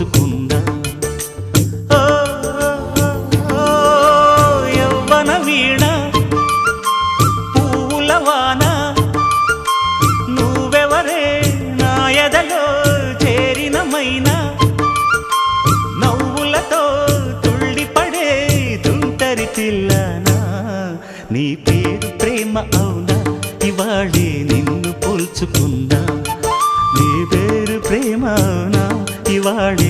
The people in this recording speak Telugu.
నిన్ను యవ్వన వీణ పూలవాన నువ్వెవరే నా ఎదలో చేరిన మైనా? నవ్వులతో తుళ్ళిపడే తుంటరి పిల్లనా? నీ పేరు ప్రేమ అవునా? ఇవాళే నిన్ను పోల్చుకుందా அறிவாளே